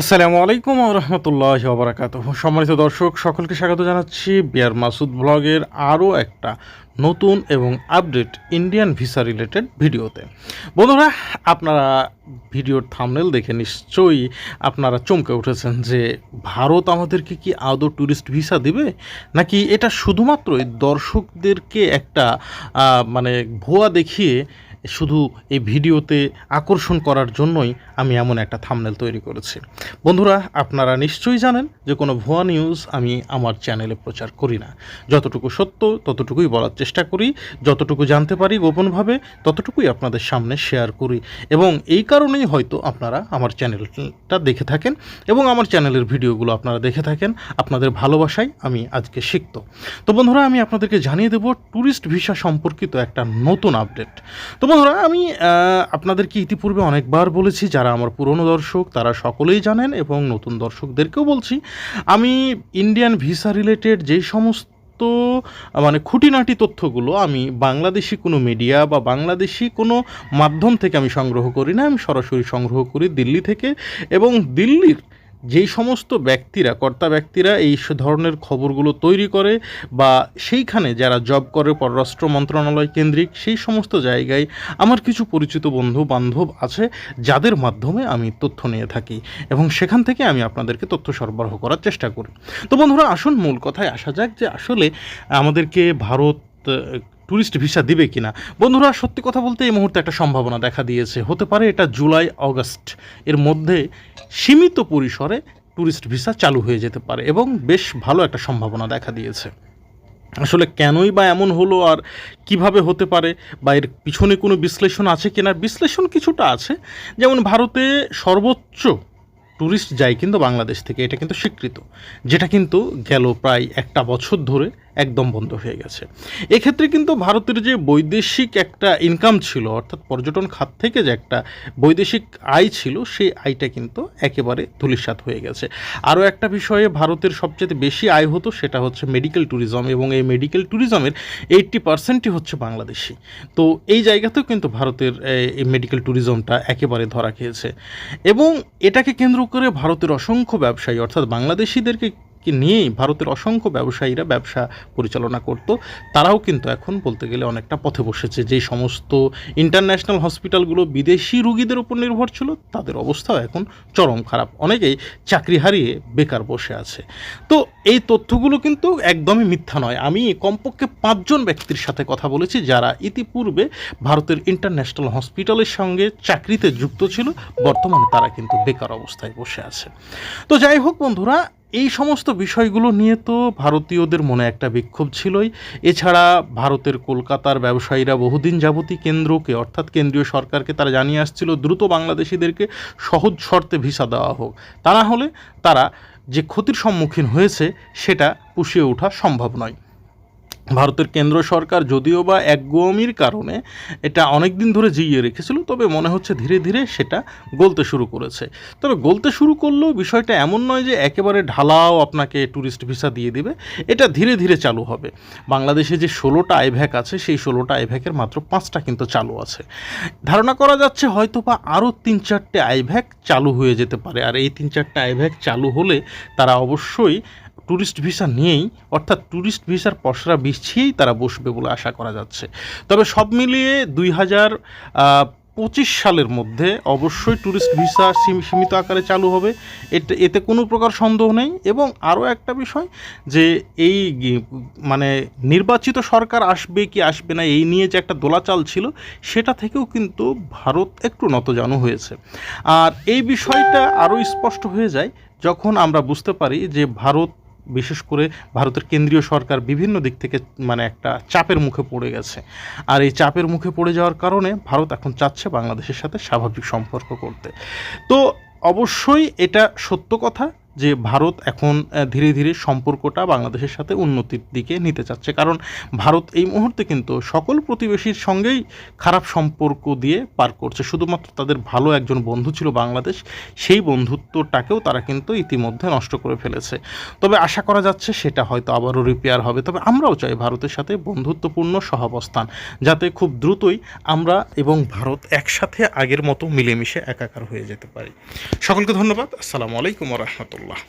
আসসালামু আলাইকুম রহমতুল্লাহ বারাকাত সম্মানিত দর্শক, সকলকে স্বাগত জানাচ্ছি বিয়ার মাসুদ ব্লগের আরও একটা নতুন এবং আপডেট ইন্ডিয়ান ভিসা রিলেটেড ভিডিওতে। বন্ধুরা, আপনারা ভিডিওর থামনেল দেখে নিশ্চয়ই আপনারা চমকে উঠেছেন যে ভারত আমাদেরকে কি আদৌ ট্যুরিস্ট ভিসা দিবে? নাকি এটা শুধুমাত্রই দর্শকদেরকে একটা মানে ভুয়া দেখিয়ে শুধু এই ভিডিওতে আকর্ষণ করার জন্যই আমি এমন একটা থামনেল তৈরি করেছি। বন্ধুরা, আপনারা নিশ্চয়ই জানেন যে কোনো ভুয়া নিউজ আমি আমার চ্যানেলে প্রচার করি না। যতটুকু সত্য, ততটুকুই বলার চেষ্টা করি। যতটুকু জানতে পারি গোপনভাবে, ততটুকুই আপনাদের সামনে শেয়ার করি। এবং এই কারণেই হয়তো আপনারা আমার চ্যানেলটা দেখে থাকেন এবং আমার চ্যানেলের ভিডিওগুলো আপনারা দেখে থাকেন। আপনাদের ভালোবাসায় আমি আজকে শিখত তো বন্ধুরা, আমি আপনাদেরকে জানিয়ে দেবো ট্যুরিস্ট ভিসা সম্পর্কিত একটা নতুন আপডেট তো বন্ধুরা, আমি আপনাদেরকে ইতিপূর্বে অনেকবার বলেছি, যারা আমার পুরনো দর্শক, তারা সকলেই জানেন এবং নতুন দর্শকদেরকেও বলছি, আমি ইন্ডিয়ান ভিসা রিলেটেড যেই সমস্ত মানে খুঁটিনাটি তথ্যগুলো আমি বাংলাদেশি কোনো মিডিয়া বা বাংলাদেশি কোনো মাধ্যম থেকে আমি সংগ্রহ করি না, আমি সরাসরি সংগ্রহ করি দিল্লি থেকে এবং দিল্লির যেই সমস্ত ব্যক্তিরা, কর্তা ব্যক্তিরা এই ধরনের খবরগুলো তৈরি করে বা সেইখানে যারা জব করে, পররাষ্ট্র মন্ত্রণালয় কেন্দ্রিক, সেই সমস্ত জায়গায় আমার কিছু পরিচিত বন্ধু, বান্ধব আছে, যাদের মাধ্যমে আমি তথ্য নিয়ে থাকি এবং সেখান থেকে আমি আপনাদেরকে তথ্য সরবরাহ করার চেষ্টা করি। তো বন্ধুরা, আসুন মূল কথায় আসা যাক যে আসলে আমাদেরকে ভারত ট্যুরিস্ট ভিসা দিবে কিনা? বন্ধুরা, সত্যি কথা বলতে এই মুহূর্তে একটা সম্ভাবনা দেখা দিয়েছে। হতে পারে এটা জুলাই, অগস্ট। এর মধ্যে সীমিত পরিসরে ট্যুরিস্ট ভিসা চালু হয়ে যেতে পারে এবং বেশ ভালো একটা সম্ভাবনা দেখা দিয়েছে। আসলে কেনই বা এমন হলো আর কীভাবে হতে পারে বা এর পিছনে কোনো বিশ্লেষণ আছে কি কিনা? বিশ্লেষণ কিছুটা আছে। যেমন ভারতে সর্বোচ্চ ট্যুরিস্ট যায় কিন্তু বাংলাদেশ থেকে, এটা কিন্তু স্বীকৃত। যেটা কিন্তু গেল প্রায় একটা বছর ধরে একদম বন্ধ হয়ে গেছে। এক্ষেত্রে কিন্তু ভারতের যে বৈদেশিক একটা ইনকাম ছিল, অর্থাৎ পর্যটন খাত থেকে যে একটা বৈদেশিক আয় ছিল, সেই আয়টা কিন্তু একেবারে ধূলিসাৎ হয়ে গেছে। আরও একটা বিষয়ে ভারতের সবচেয়ে বেশি আয় হতো সেটা হচ্ছে মেডিকেল ট্যুরিজম এবং এই মেডিকেল ট্যুরিজমের এইট্টি পার্সেন্টই হচ্ছে বাংলাদেশি। তো এই জায়গাতেও কিন্তু ভারতের এই মেডিকেল ট্যুরিজমটা একেবারে ধরা খেয়েছে। এবং এটাকে কেন্দ্র করে ভারতের অসংখ্য ব্যবসায়ী, অর্থাৎ বাংলাদেশিদেরকে কি নিয়েই ভারতের অসংখ্য ব্যবসায়ীরা ব্যবসা পরিচালনা করত। তারাও কিন্তু এখন বলতে গেলে অনেকটা পথে বসেছে। যে সমস্ত ইন্টারন্যাশনাল হসপিটালগুলো বিদেশি রুগীদের উপর নির্ভর ছিল, তাদের অবস্থাও এখন চরম খারাপ। অনেকেই চাকরি হারিয়ে বেকার বসে আছে। তো এই তথ্যগুলো কিন্তু একদমই মিথ্যা নয়। আমি কমপক্ষে পাঁচজন ব্যক্তির সাথে কথা বলেছি যারা ইতিপূর্বে ভারতের ইন্টারন্যাশনাল হসপিটালের সঙ্গে চাকরিতে যুক্ত ছিল। বর্তমানে তারা কিন্তু বেকার অবস্থায় বসে আছে। তো যাই হোক বন্ধুরা এই সমস্ত বিষয়গুলো নিয়ে তো ভারতীয়দের মনে একটা বিক্ষোভ ছিলই। এছাড়া ভারতের কলকাতার ব্যবসায়ীরা বহুদিন যাবতী কেন্দ্রকে, অর্থাৎ কেন্দ্রীয় সরকারকে তারা জানিয়ে আসছিল, দ্রুত বাংলাদেশিদেরকে সহজ শর্তে ভিসা দেওয়া হোক। তা না হলে তারা যে ক্ষতির সম্মুখীন হয়েছে, সেটা পুষিয়ে ওঠা সম্ভব নয়। ভারতের কেন্দ্র সরকার যদিও বা একগুয়ামির কারণে এটা অনেক দিন ধরে জিইয়ে রেখেছিল, তবে মনে হচ্ছে ধীরে ধীরে সেটা গলতে শুরু করেছে। তবে গলতে শুরু করলেও বিষয়টা এমন নয় যে একেবারে ঢালাও আপনাকে ট্যুরিস্ট ভিসা দিয়ে দিবে, এটা ধীরে ধীরে চালু হবে। বাংলাদেশে যে ষোলোটা আইভ্যাক আছে, সেই ষোলোটা আইভ্যাকের মাত্র পাঁচটা কিন্তু চালু আছে। ধারণা করা যাচ্ছে হয়তো বা আরও তিন চারটে আইভ্যাক চালু হয়ে যেতে পারে, আর এই তিন চারটে আইভ্যাক চালু হলে তারা অবশ্যই ট্যুরিস্ট ভিসা নিয়েই, অর্থাৎ ট্যুরিস্ট ভিসার পসরা বিছিয়েই তারা বসবে বলে আশা করা যাচ্ছে। তবে সব মিলিয়ে দুই হাজার পঁচিশ সালের মধ্যে অবশ্যই ট্যুরিস্ট ভিসা সীমিত আকারে চালু হবে। এতে এতে কোনো প্রকার সন্দেহ নেই এবং আরও একটা বিষয় যে এই মানে নির্বাচিত সরকার আসবে কি আসবে না, এই নিয়ে যে একটা দোলাচাল ছিল, সেটা থেকেও কিন্তু ভারত একটু নতজানু হয়েছে। আর এই বিষয়টা আরও স্পষ্ট হয়ে যায় যখন আমরা বুঝতে পারি যে ভারত বিশেষ করে ভারতের কেন্দ্রীয় সরকার বিভিন্ন দিক থেকে মানে একটা চাপের মুখে পড়ে গেছে। আর এই চাপের মুখে পড়ে যাওয়ার কারণে ভারত এখন চাচ্ছে বাংলাদেশের সাথে স্বাভাবিক সম্পর্ক করতে। তো অবশ্যই এটা সত্য কথা যে ভারত এখন ধীরে ধীরে সম্পর্কটা বাংলাদেশের সাথে উন্নতির দিকে নিতে চাচ্ছে। কারণ ভারত এই মুহূর্তে কিন্তু সকল প্রতিবেশীর সঙ্গেই খারাপ সম্পর্ক দিয়ে পার করছে। শুধুমাত্র তাদের ভালো একজন বন্ধু ছিল বাংলাদেশ, সেই বন্ধুত্বটাকেও তারা কিন্তু ইতিমধ্যে নষ্ট করে ফেলেছে। তবে আশা করা যাচ্ছে সেটা হয়তো আবারও রিপেয়ার হবে। তবে আমরাও চাই ভারতের সাথে বন্ধুত্বপূর্ণ সহাবস্থান, যাতে খুব দ্রুতই আমরা এবং ভারত একসাথে আগের মতো মিলেমিশে একাকার হয়ে যেতে পারি। সকলকে ধন্যবাদ। আসসালামু আলাইকুম রহমতুল্লাহ